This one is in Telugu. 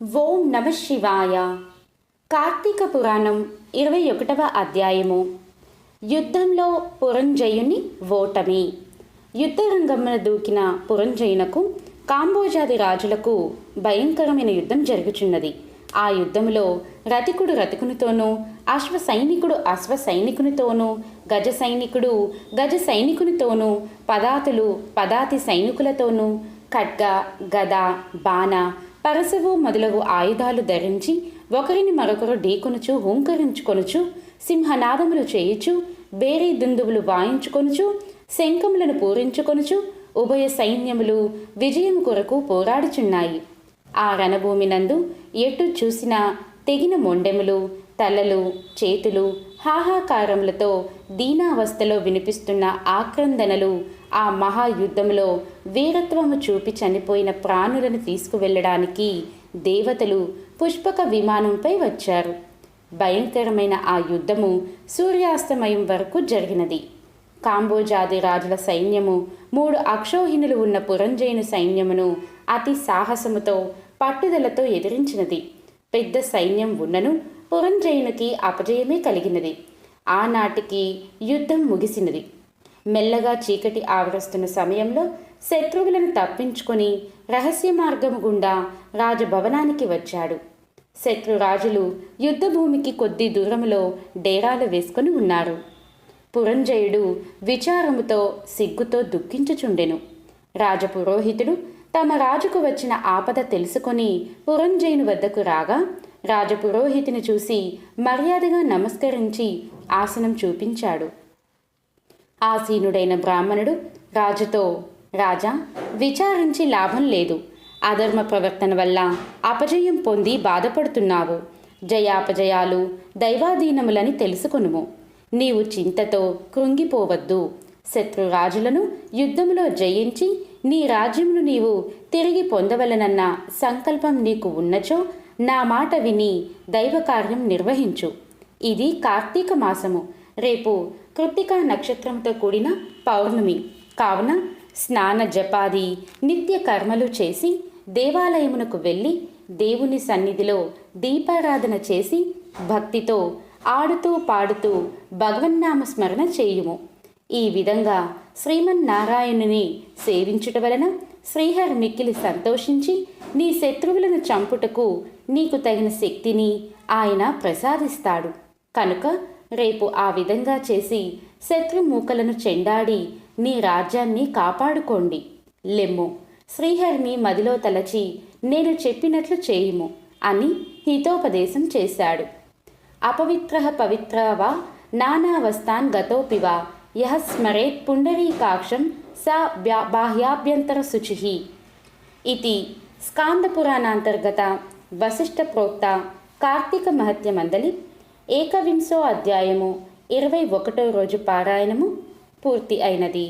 ఓం నమ శివాయ. కార్తీక పురాణం ఇరవై ఒకటవ అధ్యాయము. యుద్ధంలో పురంజయుని ఓటమి. యుద్ధరంగమున దూకిన పురంజయునకు కాంబోజాది రాజులకు భయంకరమైన యుద్ధం జరుగుచున్నది. ఆ యుద్ధంలో రతికుడు రతికునితోనూ అశ్వ సైనికుడు అశ్వ సైనికునితోనూ గజ సైనికుడు గజ సైనికునితోనూ పదాతులు పదాతి సైనికులతోనూ ఖడ్గ గద బాణ పరశువు మొదలగు ఆయుధాలు ధరించి ఒకరిని మరొకరు ఢీకొనుచు హూంకరించుకొనుచు సింహనాదములు చేయుచు బేరీ దుందువులు వాయించుకొనుచు శంఖములను పూరించుకొనుచు ఉభయ సైన్యములు విజయం కొరకు పోరాడుచున్నాయి. ఆ రణభూమినందు ఎటు చూసినా తెగిన మొండెములు తలలు చేతులు హాహాకారములతో దీనావస్థలో వినిపిస్తున్న ఆక్రందనలు ఆ మహాయుద్ధంలో వీరత్వము చూపి చనిపోయిన ప్రాణులను తీసుకువెళ్ళడానికి దేవతలు పుష్పక విమానంపై వచ్చారు. భయంకరమైన ఆ యుద్ధము సూర్యాస్తమయం వరకు జరిగినది. కాంబోజాది రాజుల సైన్యము మూడు అక్షోహిణులు ఉన్న పురంజయుని సైన్యమును అతి సాహసముతో పట్టుదలతో ఎదిరించినది. పెద్ద సైన్యం ఉన్నను పురంజయునికి అపజయమే కలిగినది. ఆనాటికి యుద్ధం ముగిసినది. మెల్లగా చీకటి ఆవరిస్తున్న సమయంలో శత్రువులను తప్పించుకొని రహస్య మార్గము గుండా రాజభవనానికి వచ్చాడు. శత్రురాజులు యుద్ధభూమికి కొద్ది దూరములో డేరాలు వేసుకొని ఉన్నారు. పురంజయుడు విచారముతో సిగ్గుతో దుఃఖించుచుండెను. రాజపురోహితుడు తమ రాజుకు వచ్చిన ఆపద తెలుసుకొని పురంజయుని వద్దకు రాగా రాజపురోహితిని చూసి మర్యాదగా నమస్కరించి ఆసనం చూపించాడు. ఆసీనుడైన బ్రాహ్మణుడు రాజుతో రాజా విచారించి లాభం లేదు. అధర్మ ప్రవర్తన వల్ల అపజయం పొంది బాధపడుతున్నావు. జయాపజయాలు దైవాధీనములని తెలుసుకొనుము. నీవు చింతతో కృంగిపోవద్దు. శత్రురాజులను యుద్ధములో జయించి నీ రాజ్యమును నీవు తిరిగి పొందవలనన్న సంకల్పం నీకు ఉన్నచో నా మాట విని దైవకార్యం నిర్వహించు. ఇది కార్తీక మాసము. రేపు కృత్తికా నక్షత్రంతో కూడిన పౌర్ణమి. కావున స్నాన జపాది నిత్య కర్మలు చేసి దేవాలయమునకు వెళ్ళి దేవుని సన్నిధిలో దీపారాధన చేసి భక్తితో ఆడుతూ పాడుతూ భగవన్నామ స్మరణ చేయుము. ఈ విధంగా శ్రీమన్నారాయణుని సేవించుట వలన శ్రీహరి మిక్కిలి సంతోషించి నీ శత్రువులను చంపుటకు నీకు తగిన శక్తిని ఆయన ప్రసాదిస్తాడు. కనుక రేపు ఆ విధంగా చేసి శత్రుమూకలను చెండాడి నీ రాజ్యాన్ని కాపాడుకోండి. లెమ్ము. శ్రీహరిని మదిలో తలచి నేను చెప్పినట్లు చేయుము అని హితోపదేశం చేశాడు. అపవిత్ర పవిత్ర వా నానావస్థాన్ గతోపివా యహ స్మరేత్ పుండరీకాక్షం స బ్యా- బాహ్యాభ్యంతర శుచి ఇది స్కాందపురాణాంతర్గత వశిష్ఠ ప్రోక్త కార్తీక మహత్య మందలి ఏకవింశో అధ్యాయము ఇరవై ఒకటో రోజు పారాయణము పూర్తి అయినది